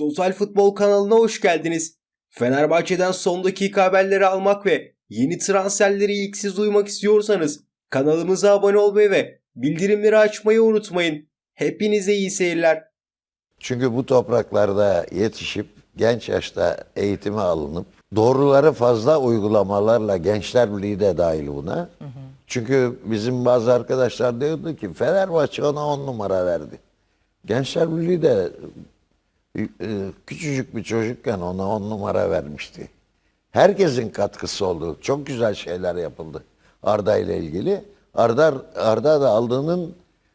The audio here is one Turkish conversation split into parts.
Total Futbol kanalına hoş geldiniz. Fenerbahçe'den son dakika haberleri almak ve yeni transferleri ilk siz duymak istiyorsanız kanalımıza abone olmayı ve bildirimleri açmayı unutmayın. Hepinize iyi seyirler. Çünkü bu topraklarda yetişip genç yaşta eğitime alınıp doğruları fazla uygulamalarla Gençler Birliği de dahil buna. Çünkü bizim bazı arkadaşlar diyordu ki Fenerbahçe ona on numara verdi. Gençler Birliği de küçücük bir çocukken ona on numara vermişti. Herkesin katkısı oldu. Çok güzel şeyler yapıldı Arda ile ilgili. Arda, Arda da aldığının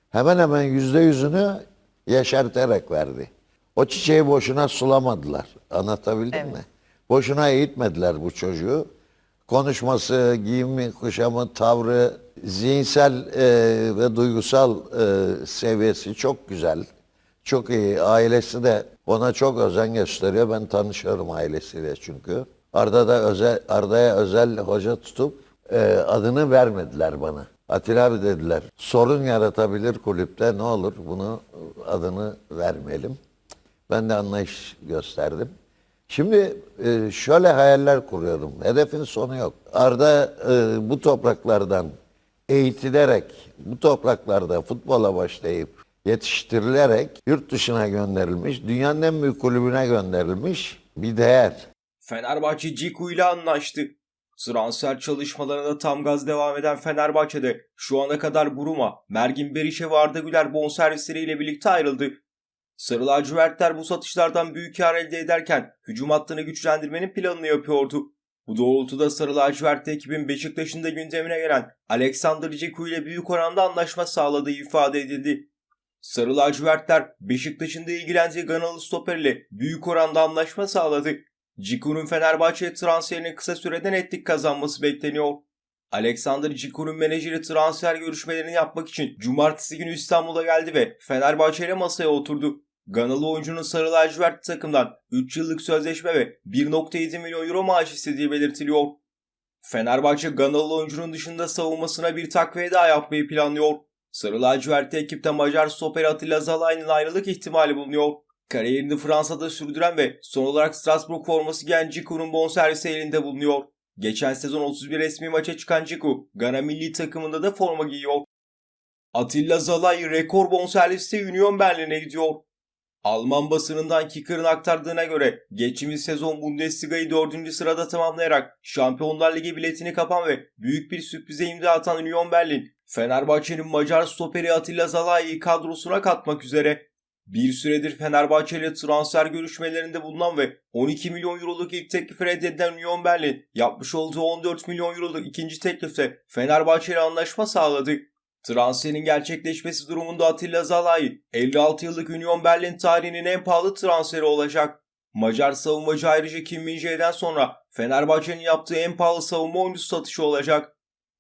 hemen hemen yüzde yüzünü yeşerterek verdi. O çiçeği boşuna sulamadılar. Anlatabildim mi? Boşuna eğitmediler bu çocuğu. Konuşması, giyimi, kuşamı, tavrı, zihinsel e, ve duygusal e, seviyesi çok güzel. Çok iyi. Ailesi de ona çok özen gösteriyor. Ben tanışıyorum ailesiyle çünkü. Arda da özel, Arda'ya özel hoca tutup e, adını vermediler bana. Atilla abi dediler. Sorun yaratabilir kulüpte ne olur bunu adını vermeyelim. Ben de anlayış gösterdim. Şimdi e, şöyle hayaller kuruyorum. Hedefin sonu yok. Arda e, bu topraklardan eğitilerek, bu topraklarda futbola başlayıp yetiştirilerek yurt dışına gönderilmiş, dünyanın en büyük kulübüne gönderilmiş bir değer. Fenerbahçe Ciku ile anlaştı. Transfer çalışmalarına tam gaz devam eden Fenerbahçe'de şu ana kadar Buruma, Mergin Berişe ve Arda Güler bonservisleriyle birlikte ayrıldı. Sarı lacivertler bu satışlardan büyük kar elde ederken hücum hattını güçlendirmenin planını yapıyordu. Bu doğrultuda Sarı lacivertli ekibin Beşiktaş'ın da gündemine gelen Alexander Ciku ile büyük oranda anlaşma sağladığı ifade edildi. Sarı lacivertler Beşiktaş'ın da ilgilendiği Ganalı stoper ile büyük oranda anlaşma sağladı. Ciku'nun Fenerbahçe'ye transferinin kısa sürede netlik kazanması bekleniyor. Alexander Ciku'nun menajeri transfer görüşmelerini yapmak için cumartesi günü İstanbul'a geldi ve Fenerbahçe ile masaya oturdu. Ganalı oyuncunun sarı lacivert takımdan 3 yıllık sözleşme ve 1.7 milyon euro maaş istediği belirtiliyor. Fenerbahçe Ganalı oyuncunun dışında savunmasına bir takviye daha yapmayı planlıyor. Sarı lacivertli ekipte Macar stoper Atilla Zalai'nin ayrılık ihtimali bulunuyor. Kariyerini Fransa'da sürdüren ve son olarak Strasbourg forması giyen Ciku'nun bonservisi elinde bulunuyor. Geçen sezon 31 resmi maça çıkan Ciku, Gana milli takımında da forma giyiyor. Atilla Zalai rekor bonserviste Union Berlin'e gidiyor. Alman basınından Kicker'ın aktardığına göre geçtiğimiz sezon Bundesliga'yı 4. sırada tamamlayarak Şampiyonlar Ligi biletini kapan ve büyük bir sürprize imza atan Union Berlin, Fenerbahçe'nin Macar stoperi Atilla Zalai'yi kadrosuna katmak üzere. Bir süredir Fenerbahçe ile transfer görüşmelerinde bulunan ve 12 milyon euroluk ilk teklifi reddedilen Union Berlin yapmış olduğu 14 milyon euroluk ikinci teklifte Fenerbahçe ile anlaşma sağladı. Transferin gerçekleşmesi durumunda Atilla Zalai 56 yıllık Union Berlin tarihinin en pahalı transferi olacak. Macar savunmacı ayrıca Kim Min-jae'den sonra Fenerbahçe'nin yaptığı en pahalı savunma oyuncusu satışı olacak.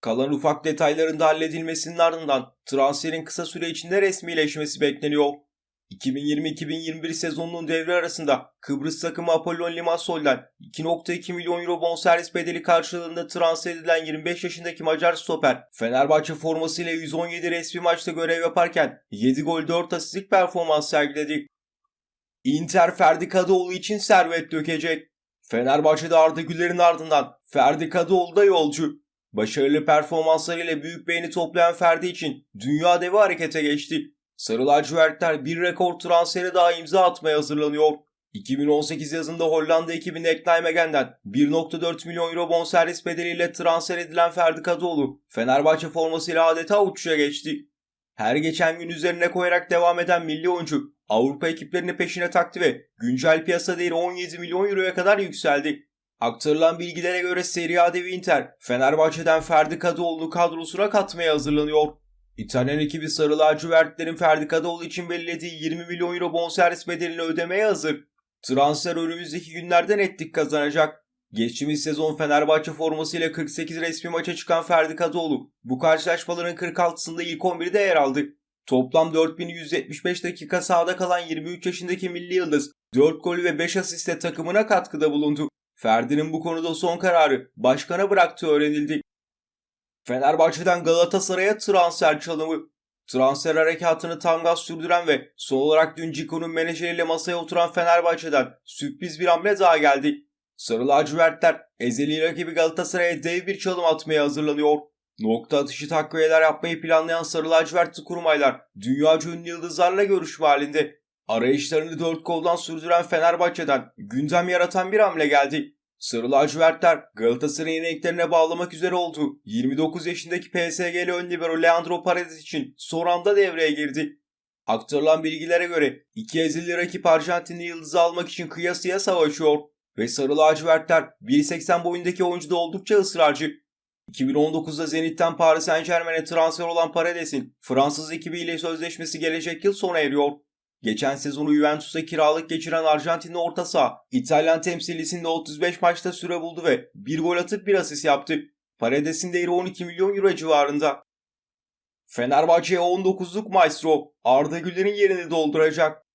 Kalan ufak detayların da halledilmesinin ardından transferin kısa süre içinde resmileşmesi bekleniyor. 2020-2021 sezonunun devre arasında Kıbrıs takımı Apollon Limassol'den 2.2 milyon euro bonservis bedeli karşılığında transfer edilen 25 yaşındaki Macar stoper Fenerbahçe formasıyla 117 resmi maçta görev yaparken 7 gol 4 asistlik performans sergiledi. Inter Ferdi Kadıoğlu için servet dökecek. Fenerbahçe'de Arda Güler'in ardından Ferdi Kadıoğlu da yolcu. Başarılı performanslarıyla büyük beğeni toplayan Ferdi için dünya devi harekete geçti. Sarı lacivertler bir rekor transferi daha imza atmaya hazırlanıyor. 2018 yazında Hollanda ekibinde Eknijmegen'den 1.4 milyon euro bonservis bedeliyle transfer edilen Ferdi Kadıoğlu, Fenerbahçe formasıyla adeta uçuşa geçti. Her geçen gün üzerine koyarak devam eden milli oyuncu Avrupa ekiplerini peşine taktı ve güncel piyasa değeri 17 milyon euroya kadar yükseldi. Aktarılan bilgilere göre Serie A devi Inter, Fenerbahçe'den Ferdi Kadıoğlu'nu kadrosuna katmaya hazırlanıyor. İtalyan ekibi Sarı Lacivertlerin Ferdi Kadıoğlu için belirlediği 20 milyon euro bonservis bedelini ödemeye hazır. Transfer önümüzdeki günlerde netlik kazanacak. Geçtiğimiz sezon Fenerbahçe formasıyla 48 resmi maça çıkan Ferdi Kadıoğlu bu karşılaşmaların 46'sında ilk 11'de yer aldı. Toplam 4175 dakika sahada kalan 23 yaşındaki milli yıldız 4 golü ve 5 asiste takımına katkıda bulundu. Ferdi'nin bu konuda son kararı başkana bıraktığı öğrenildi. Fenerbahçe'den Galatasaray'a transfer çalımı. Transfer harekatını tam gaz sürdüren ve son olarak dün Cico'nun menajeriyle masaya oturan Fenerbahçe'den sürpriz bir hamle daha geldi. Sarı lacivertler ezeli rakibi Galatasaray'a dev bir çalım atmaya hazırlanıyor. Nokta atışı takviyeler yapmayı planlayan Sarı lacivertli kurmaylar dünyaca ünlü yıldızlarla görüşme halinde. Arayışlarını dört koldan sürdüren Fenerbahçe'den gündem yaratan bir hamle geldi. Sarı lacivertler Galatasaray'ın renklerine bağlamak üzere olduğu 29 yaşındaki PSG'li ön libero Leandro Paredes için son anda devreye girdi. Aktarılan bilgilere göre iki ezeli rakip Arjantinli yıldızı almak için kıyasıya savaşıyor ve Sarı lacivertler 1.80 boyundaki oyuncu da oldukça ısrarcı. 2019'da Zenit'ten Paris Saint Germain'e transfer olan Paredes'in Fransız ekibiyle sözleşmesi gelecek yıl sona eriyor. Geçen sezonu Juventus'a kiralık geçiren Arjantinli orta saha, İtalyan temsilcisinde 35 maçta süre buldu ve bir gol atıp bir asist yaptı. Paredes'in değeri 12 milyon euro civarında. Fenerbahçe'ye 19'luk maestro Arda Güler'in yerini dolduracak.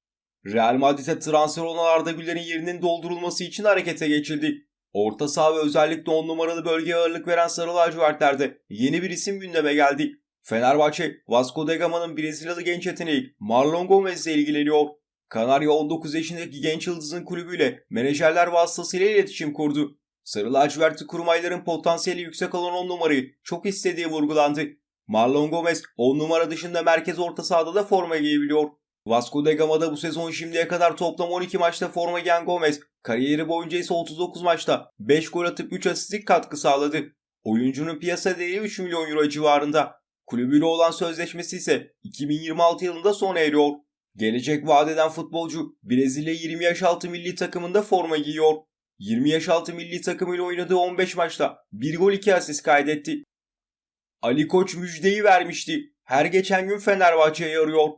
Real Madrid'e transfer olan Arda Güler'in yerinin doldurulması için harekete geçildi. Orta saha ve özellikle 10 numaralı bölgeye ağırlık veren Sarı lacivertlerde yeni bir isim gündeme geldi. Fenerbahçe, Vasco da Gama'nın Brezilyalı genç yeteneği Marlon Gomez ile ilgileniyor. Kanarya 19 yaşındaki genç yıldızın kulübüyle menajerler vasıtasıyla iletişim kurdu. Sarı lacivertli kurmayların potansiyeli yüksek olan 10 numarayı çok istediği vurgulandı. Marlon Gomez 10 numara dışında merkez orta sahada da forma giyebiliyor. Vasco da Gama'da bu sezon şimdiye kadar toplam 12 maçta forma giyen Gomez, kariyeri boyunca ise 39 maçta 5 gol atıp 3 asistlik katkı sağladı. Oyuncunun piyasa değeri 3 milyon euro civarında. Kulübüyle olan sözleşmesi ise 2026 yılında sona eriyor. Gelecek vadeden futbolcu Brezilya 20 yaş altı milli takımında forma giyiyor. 20 yaş altı milli takımıyla oynadığı 15 maçta 1 gol 2 asist kaydetti. Ali Koç müjdeyi vermişti. Her geçen gün Fenerbahçe'ye yarıyor.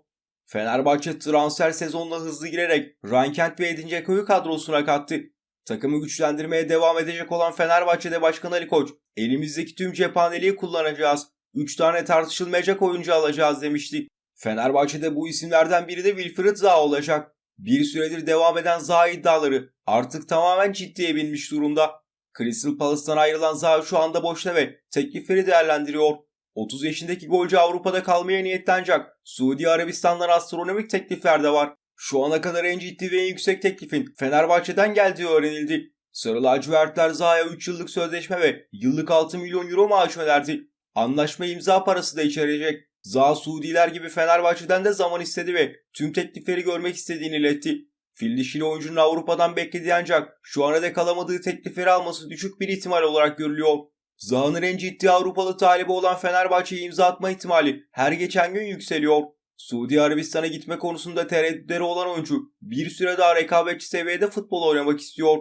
Fenerbahçe transfer sezonuna hızlı girerek Rankent ve Edin Dzeko'yu kadrosuna kattı. Takımı güçlendirmeye devam edecek olan Fenerbahçe'de Başkan Ali Koç, elimizdeki tüm cephaneliği kullanacağız. 3 tane tartışılmayacak oyuncu alacağız demişti. Fenerbahçe'de bu isimlerden biri de Wilfried Zaha olacak. Bir süredir devam eden Zaha iddiaları artık tamamen ciddiye binmiş durumda. Crystal Palace'tan ayrılan Zaha şu anda boşta ve teklifleri değerlendiriyor. 30 yaşındaki golcü Avrupa'da kalmaya niyetli ancak Suudi Arabistan'dan astronomik teklifler de var. Şu ana kadar en ciddi ve en yüksek teklifin Fenerbahçe'den geldiği öğrenildi. Sarı lacivertler Zaha'ya 3 yıllık sözleşme ve yıllık 6 milyon euro maaş önerdi. Anlaşma imza parası da içerecek. Zaha Suudiler gibi Fenerbahçe'den de zaman istedi ve tüm teklifleri görmek istediğini iletti. Fil dişili oyuncunun Avrupa'dan beklediği ancak şu ana dek alamadığı teklifleri alması düşük bir ihtimal olarak görülüyor. Zaha'nın en ciddi Avrupalı talibi olan Fenerbahçe'ye imza atma ihtimali her geçen gün yükseliyor. Suudi Arabistan'a gitme konusunda tereddütleri olan oyuncu bir süre daha rekabetçi seviyede futbol oynamak istiyor.